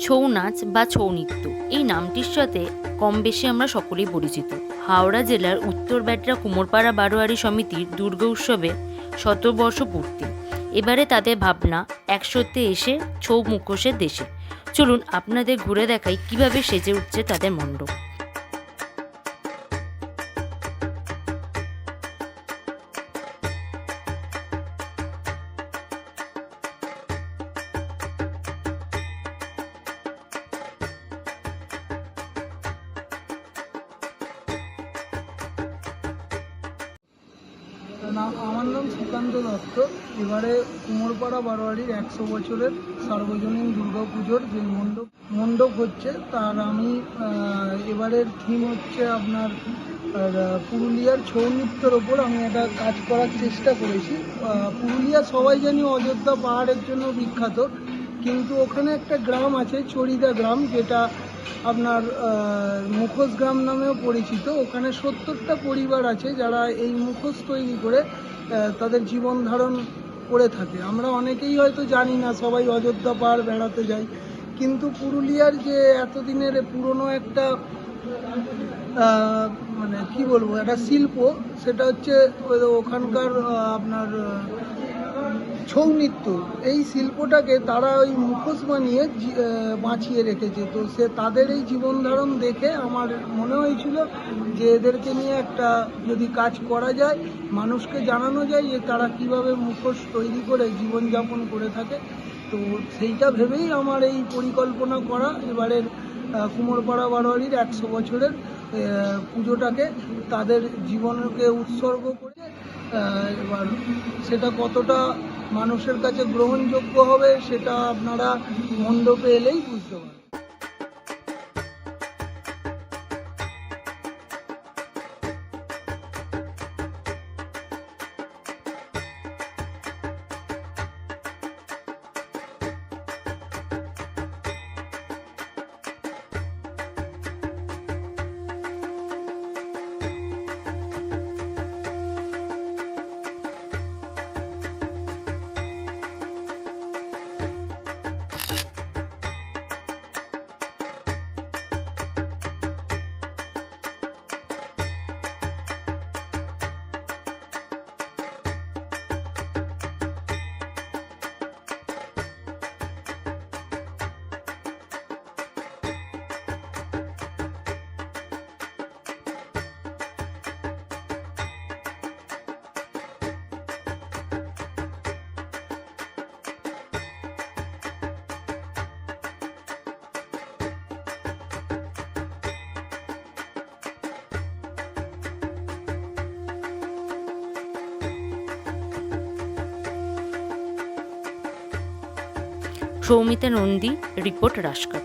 ছৌ নাচ বা ছৌ নৃত্য। এই নামটির সাথে কম বেশি আমরা সকলেই পরিচিত। হাওড়া জেলার উত্তর ব্যাটরা কুমোরপাড়া বারোয়ারি সমিতির দুর্গ উৎসবে শতবর্ষ পূর্তি। এবারে তাদের ভাবনা একসত্তে এসে ছৌ মুখোশের দেশে। চলুন আপনাদের ঘুরে দেখাই কীভাবে সেজে উঠছে তাদের মণ্ডপ। নাম আমার নাম সুকান্ত দত্ত। এবারে কুমোরপাড়া বারোয়ারির একশো বছরের সার্বজনীন দুর্গা পুজোর যে মণ্ডপ মণ্ডপ হচ্ছে, তার আমি এবারের থিম হচ্ছে আপনার পুরুলিয়ার ছৌ নৃত্যের ওপর আমি একটা কাজ করার চেষ্টা করেছি। পুরুলিয়া সবাই জানি অযোধ্যা পাহাড়ের জন্য বিখ্যাত। কিন্তু ওখানে একটা গ্রাম আছে চরিদা গ্রাম, যেটা আপনার মুখোশ গ্রাম নামেও পরিচিত। ওখানে সত্তরটা পরিবার আছে যারা এই মুখোশ তৈরি করে তাদের জীবন ধারণ করে থাকে। আমরা অনেকেই হয়তো জানি না, সবাই অযোধ্যা পাহাড় বেড়াতে যাই। কিন্তু পুরুলিয়ার যে এতদিনের পুরনো একটা মানে কি বলব, একটা শিল্প, সেটা হচ্ছে ওখানকার আপনার ছৌ নৃত্য এই শিল্পটাকে তারা ওই মুখোশ বানিয়ে বাঁচিয়ে রেখেছে। তো সে তাদের এই জীবন ধারণ দেখে আমার মনে হয়েছিল যে এদেরকে নিয়ে একটা যদি কাজ করা যায়, মানুষকে জানানো যায় যে তারা কীভাবে মুখোশ তৈরি করে জীবনযাপন করে থাকে। তো সেইটা ভেবেই আমার এই পরিকল্পনা করা এবারের কুমোরপাড়া বারোয়ারির একশো বছরের পুজোটাকে তাদের জীবনকে উৎসর্গ করে এবার সেটা কতটা মানুষের কাছে গ্রহণযোগ্য হবে সেটা আপনারা মণ্ডপে এলেই বুঝতে পারবেন। সৌমিতা নন্দী রিপোর্ট রাজকার